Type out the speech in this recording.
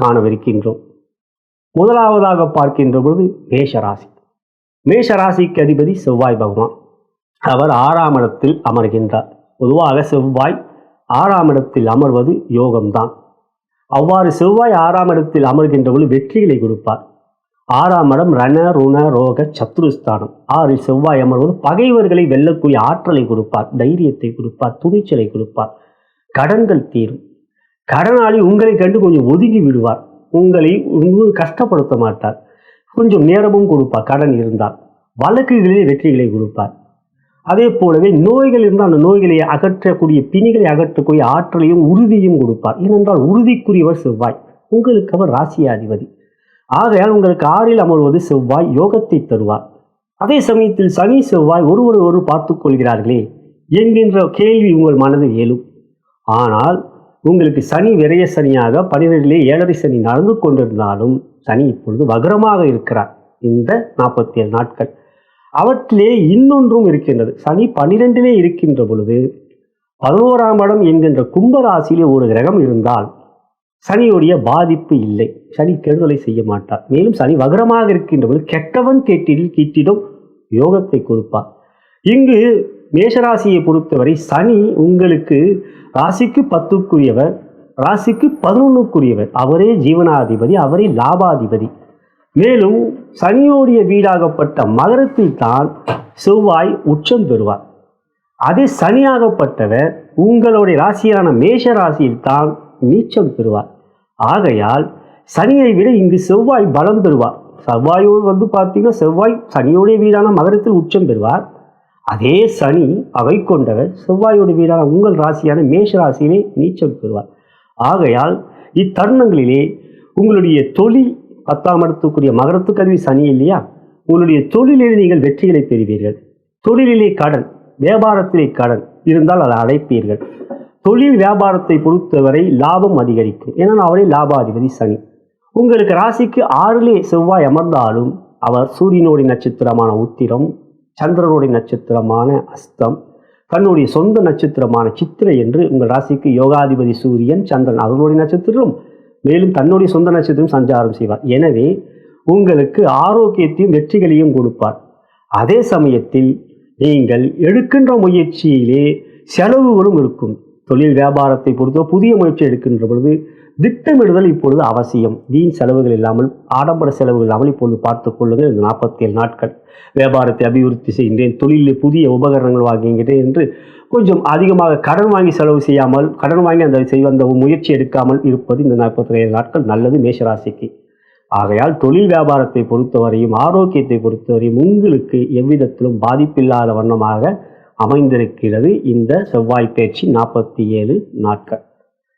காணவிருக்கின்றோம். முதலாவதாக பார்க்கின்ற பொழுது மேஷராசி. மேஷராசிக்கு அதிபதி செவ்வாய் பகவான். அவர் ஆறாம் இடத்தில் அமர்கின்றார். பொதுவாக செவ்வாய் ஆறாம் இடத்தில் அமர்வது யோகம்தான். அவ்வாறு செவ்வாய் ஆறாம் இடத்தில் அமர்கின்ற பொழுது வெற்றிகளை கொடுப்பார். ஆறாம் இடம் ரண ருண ரோக சத்ருஸ்தானம். ஆறில் செவ்வாய் அமர்வது பகைவர்களை வெல்லக்கூடிய ஆற்றலை கொடுப்பார். தைரியத்தை கொடுப்பார். துணிச்சலை கொடுப்பார். கடன்கள் தீரும். கடனாளி உங்களை கண்டு கொஞ்சம் ஒதுங்கி விடுவார். உங்களை உங்களுக்கு கஷ்டப்படுத்த மாட்டார். கொஞ்சம் நேரமும் கொடுப்பார். கடன் இருந்தால். வழக்குகளிலே வெற்றிகளை கொடுப்பார். அதே போலவே நோய்கள் இருந்தால் அந்த நோய்களை அகற்றக்கூடிய பிணிகளை அகற்றக்கூடிய ஆற்றலையும் உறுதியும் கொடுப்பார். ஏனென்றால் உறுதிக்குரியவர் செவ்வாய். உங்களுக்கு அவர் ராசியாதிபதி. ஆகையால் உங்களுக்கு ஆறில் அமர்வது செவ்வாய் யோகத்தை தருவார். அதே சமயத்தில் சனி செவ்வாய் ஒருவர் ஒரு பார்த்துக் கொள்கிறார்களே. என்கின்ற கேள்வி உங்கள் மனதில் எழும். ஆனால் உங்களுக்கு சனி விரய சனியாக பனிரெண்டிலே ஏழரை சனி நடந்து கொண்டிருந்தாலும் சனி இப்பொழுது வகரமாக இருக்கிறார். இந்த நாற்பத்தி ஏழு நாட்கள். அவற்றிலே இன்னொன்றும் இருக்கின்றது. சனி பன்னிரெண்டிலே இருக்கின்ற பொழுது பதினோராம் இடம் என்கின்ற கும்பராசியிலே ஒரு கிரகம் இருந்தால் சனியுடைய பாதிப்பு இல்லை. சனி கெடுதலை செய்ய மாட்டார். மேலும் சனி வகரமாக இருக்கின்ற பொழுது கெட்டவன் கேட்டிடில் கீட்டிடும் யோகத்தை கொடுப்பார். இங்கு மேஷராசியை பொறுத்தவரை சனி உங்களுக்கு ராசிக்கு பத்துக்குரியவர் ராசிக்கு பதினொன்றுக்குரியவர் அவரே ஜீவனாதிபதி அவரே லாபாதிபதி. மேலும் சனியோடைய வீடாகப்பட்ட மகரத்தில் தான் செவ்வாய் உச்சம் பெறுவார். அதே சனியாகப்பட்டவர் உங்களுடைய ராசியான மேஷ ராசியில் தான் நீச்சம் பெறுவார். ஆகையால் சனியை விட இங்கு செவ்வாய் பலம் பெறுவார். செவ்வாயோடு வந்து பார்த்தீங்கன்னா செவ்வாய் சனியோடைய வீடான மகரத்தில் உச்சம் பெறுவார். அதே சனி அவை கொண்டவர். செவ்வாயோட வீடான உங்கள் ராசியான மேஷ ராசியிலே நீச்சம் பெறுவார். ஆகையால் இத்தருணங்களிலே உங்களுடைய தொழில் பத்தாம் இடத்துக்குரிய மகரத்துக்கு கருவி சனி இல்லையா? உங்களுடைய தொழிலிலே நீங்கள் வெற்றிகளை பெறுவீர்கள். தொழிலிலே கடன் வியாபாரத்திலே கடன் இருந்தால் அதை அடைப்பீர்கள். தொழில் வியாபாரத்தை பொறுத்தவரை லாபம் அதிகரிக்கும். ஏன்னா அவரே லாபாதிபதி சனி. உங்களுக்கு ராசிக்கு ஆறிலே செவ்வாய் அமர்ந்தாலும் அவர் சூரியனோடைய நட்சத்திரமான உத்திரம் சந்திரனுடைய நட்சத்திரமான அஸ்தம் தன்னுடைய சொந்த நட்சத்திரமான சித்திரை என்று உங்கள் ராசிக்கு யோகாதிபதி சூரியன் சந்திரன் அதனுடைய நட்சத்திரம் மேலும் தன்னுடைய சொந்த நட்சத்திரம் சஞ்சாரம் செய்வார். எனவே உங்களுக்கு ஆரோக்கியத்தையும் வெற்றிகளையும் கொடுப்பார். அதே சமயத்தில் நீங்கள் எடுக்கின்ற முயற்சியிலே செலவுகளும் இருக்கும். தொழில் வியாபாரத்தை பொறுத்த புதிய முயற்சி எடுக்கின்ற பொழுது திட்டமிடுதல் இப்பொழுது அவசியம். வீண் செலவுகள் இல்லாமல் ஆடம்பர செலவுகள் இல்லாமல் இப்பொழுது பார்த்து கொள்ளுங்கள். இந்த நாற்பத்தி ஏழு நாட்கள் வியாபாரத்தை அபிவிருத்தி செய்கின்றேன். தொழிலில் புதிய உபகரணங்கள் வாங்குகின்றேன் என்று கொஞ்சம் அதிகமாக கடன் வாங்கி செலவு செய்யாமல் கடன் வாங்கி அந்த செய்ய அந்த முயற்சி எடுக்காமல் இருப்பது இந்த நாற்பத்தி ஏழு நாட்கள் நல்லது மேஷராசிக்கு. ஆகையால் தொழில் வியாபாரத்தை பொறுத்தவரையும் ஆரோக்கியத்தை பொறுத்தவரையும் உங்களுக்கு எவ்விதத்திலும் பாதிப்பில்லாத வண்ணமாக அமைந்திருக்கிறது இந்த செவ்வாய் பேச்சு நாற்பத்தி ஏழு நாட்கள்.